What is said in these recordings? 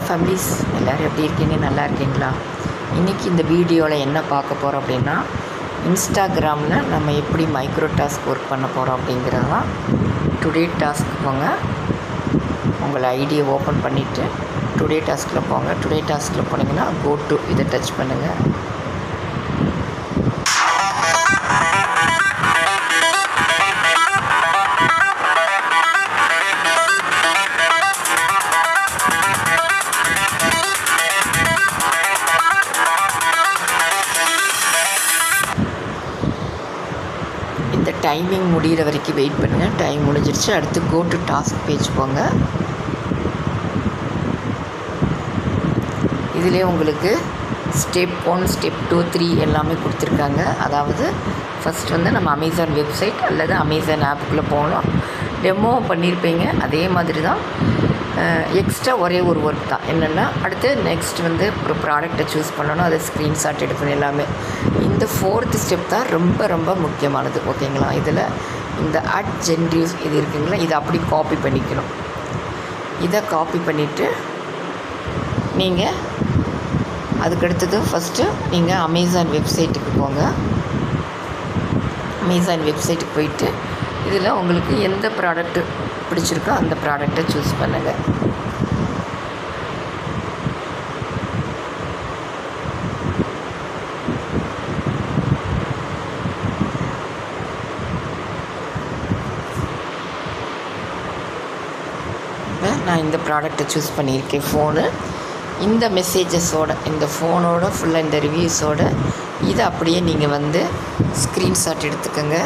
Families எல்லோரும் எப்படி இருக்கீங்க? நல்லா இருக்கீங்களா? இன்றைக்கி இந்த வீடியோவில் என்ன பார்க்க போகிறோம் அப்படின்னா இன்ஸ்டாகிராமில் நம்ம எப்படி மைக்ரோ டாஸ்க் ஒர்க் பண்ண போகிறோம் அப்படிங்கிறது தான். டுடே டாஸ்க் போங்க. உங்கள் ஐடியை ஓப்பன் பண்ணிவிட்டு டுடே டாஸ்கில் போங்க. டுடே டாஸ்கில் போனீங்கன்னா கோ டு இதை டச் பண்ணுங்கள் டைமிங் முடிகிற வரைக்கும் வெயிட் பண்ணுங்கள் டைம் முடிஞ்சிருச்சு. அடுத்து கோ டு டாஸ்க் பேஜ் போங்க. இதிலே உங்களுக்கு step one step two three எல்லாமே கொடுத்துருக்காங்க. அதாவது ஃபஸ்ட் வந்து நம்ம அமேசான் வெப்சைட் அல்லது அமேசான் ஆப்புக்குள்ளே போகணும். டெமோ பண்ணியிருப்பீங்க அதே மாதிரி தான் எக்ஸ்ட்ரா ஒரே ஒரு ஒர்க் தான். என்னென்னா அடுத்து நெக்ஸ்ட் வந்து ஒரு ப்ராடக்டை சூஸ் பண்ணணும். அதை ஸ்க்ரீன்ஷாட் எடுக்கணும் எல்லாமே. இந்த ஃபோர்த் ஸ்டெப் தான் ரொம்ப ரொம்ப முக்கியமானது. ஓகேங்களா இதில் இந்த அட் ஜென்ரியூஸ் இது இருக்குங்களா? இதை அப்படி காப்பி பண்ணிக்கணும். இதை காப்பி பண்ணிவிட்டு நீங்கள் அதுக்கடுத்தது ஃபஸ்ட்டு நீங்கள் அமேசான் வெப்சைட்டுக்கு போங்க. அமேசான் வெப்சைட்டுக்கு போயிட்டு இதில் உங்களுக்கு எந்த ப்ராடக்ட்டு பிடிச்சிருக்கோ அந்த ப்ராடக்டை சூஸ் பண்ணுங்கள் நான் இந்த ப்ராடக்டை சூஸ் பண்ணியிருக்கேன் ஃபோனு. இந்த மெசேஜஸோட இந்த ஃபோனோட ஃபுல்லாக இந்த ரிவ்யூஸோட இதை அப்படியே நீங்கள் வந்து ஸ்க்ரீன்ஷாட் எடுத்துக்கோங்க.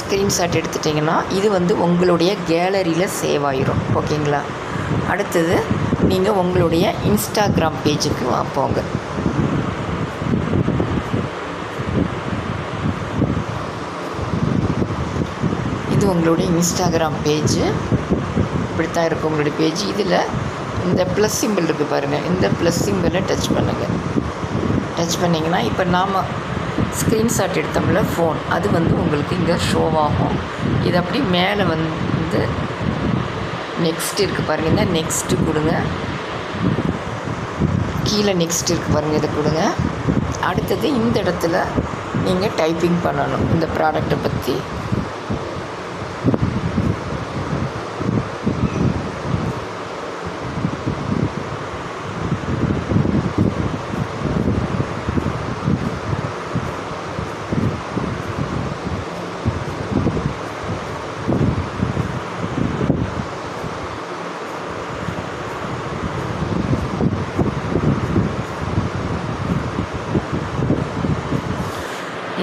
ஸ்க்ரீன்ஷாட் எடுத்துட்டிங்கன்னா இது வந்து உங்களுடைய கேலரியில் சேவ் ஆயிரும். ஓகேங்களா? அடுத்தது நீங்கள் உங்களுடைய இன்ஸ்டாகிராம் பேஜுக்கு போங்க. இது உங்களுடைய இன்ஸ்டாகிராம் பேஜு இப்படித்தான் இருக்கும் உங்களுடைய பேஜ் இதில் இந்த ப்ளஸ் சிம்பிள் இருக்குது பாருங்கள் இந்த ப்ளஸ் சிம்பிளை டச் பண்ணுங்கள் டச் பண்ணிங்கன்னா இப்போ நாம் ஸ்க்ரீன்ஷாட் எடுத்தோம்ல ஃபோன் அது வந்து உங்களுக்கு இங்கே ஷோ ஆகும். இது அப்படி மேலே வந்து நெக்ஸ்ட் இருக்குது பாருங்கள் இந்த நெக்ஸ்ட்டு கொடுங்க. கீழே நெக்ஸ்ட் இருக்குது பாருங்கள் இதை கொடுங்க. அடுத்தது இந்த இடத்துல நீங்கள் டைப்பிங் பண்ணணும். இந்த ப்ராடக்டை பற்றி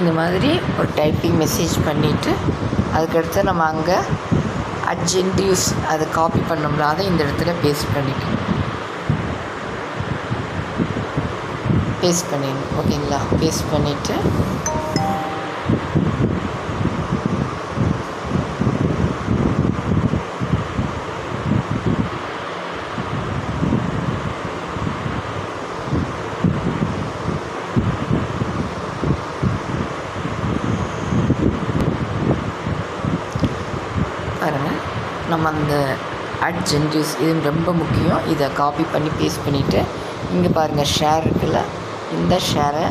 இந்த மாதிரி ஒரு டைப்பிங் மெசேஜ் பண்ணிவிட்டு அதுக்கடுத்து நம்ம அங்கே அர்ஜென்டியூஸ் அதை காப்பி பண்ணோம்னா அதை இந்த இடத்துல பேஸ்ட் பண்ணிக்கணும் பேஸ்ட் பண்ணிடணும் ஓகேங்களா பேஸ்ட் பண்ணிவிட்டு பாருங்கள் நம்ம அந்த அட் ஜென்டியூஸ் இது ரொம்ப முக்கியம். இதை காப்பி பண்ணி பேஸ்ட் பண்ணிவிட்டு இங்கே பாருங்கள் ஷேர் இருக்குல்ல? இந்த ஷேரை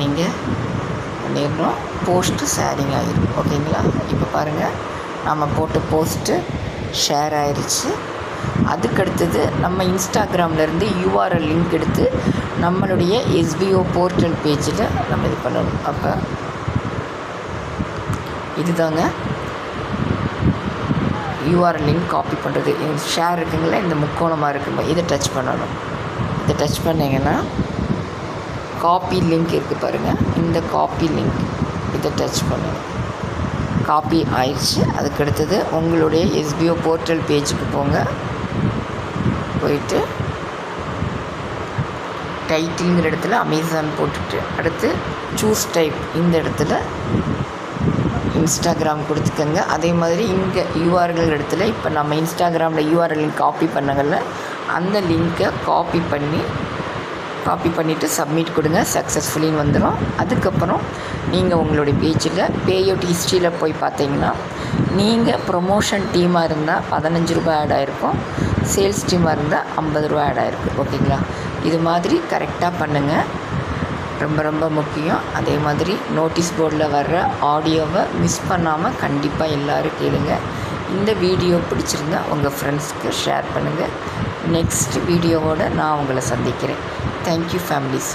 நீங்கள் பண்ணிடணும். போஸ்ட்டு ஷேரிங் ஆகிடும் ஓகேங்களா? இப்போ பாருங்கள் நம்ம போட்ட போஸ்ட்டு ஷேர் ஆயிடுச்சு அதுக்கடுத்தது நம்ம இன்ஸ்டாகிராம்லேருந்து யூஆர்எல் லிங்க் எடுத்து நம்மளுடைய எஸ்பிஓ போர்ட்டல் பேஜில் நம்ம இது பண்ணணும். அப்போ இதுதாங்க. யூஆர்எல் லிங்க் காப்பி பண்ணுறது ஷேர் இருக்குங்களா இந்த முக்கோணமாக இருக்குங்க இதை டச் பண்ணணும். இதை டச் பண்ணிங்கன்னா காப்பி லிங்க் இருக்குது பாருங்கள் இந்த காப்பி லிங்க் இதை டச் பண்ணணும். காப்பி ஆயிடுச்சு. அதுக்கடுத்தது உங்களுடைய எஸ்பிஓ போர்ட்டல் பேஜுக்கு போங்க. போயிட்டு டைட்டில்ங்கிற இடத்துல அமேசான் போட்டுட்டு அடுத்து சூஸ் டைப் இந்த இடத்துல இன்ஸ்டாகிராம் கொடுத்துக்கோங்க. அதே மாதிரி இங்கே யூஆர்எல் இடத்துல இப்போ நம்ம இன்ஸ்டாகிராமில் யூஆர்எல் காப்பி பண்ணங்கள்ல அந்த லிங்க்கை காப்பி பண்ணி காப்பி பண்ணிவிட்டு சப்மிட் கொடுங்க. சக்ஸஸ்ஃபுல்லின்னு வந்துடும் அதுக்கப்புறம் நீங்கள் உங்களுடைய பேஜில் பேஅவுட் ஹிஸ்ட்ரியில் போய் பார்த்தீங்கன்னா நீங்கள் ப்ரொமோஷன் டீமாக இருந்தால் பதினஞ்சு ரூபாய் ஆட் ஆகிருக்கும் சேல்ஸ் டீமாக இருந்தால் ஐம்பது ரூபா ஆட் ஆகிருக்கும் ஓகேங்களா இது மாதிரி கரெக்டாக பண்ணுங்கள் ரொம்ப ரொம்ப முக்கியம். அதே மாதிரி நோட்டீஸ் போர்டில் வர்ற ஆடியோவை மிஸ் பண்ணாமல் கண்டிப்பாக எல்லோரும் கேளுங்க. இந்த வீடியோ பிடிச்சிருந்தா உங்கள் ஃப்ரெண்ட்ஸ்க்கு ஷேர் பண்ணுங்கள் நெக்ஸ்ட் வீடியோவோட நான் உங்களை சந்திக்கிறேன். Thank you families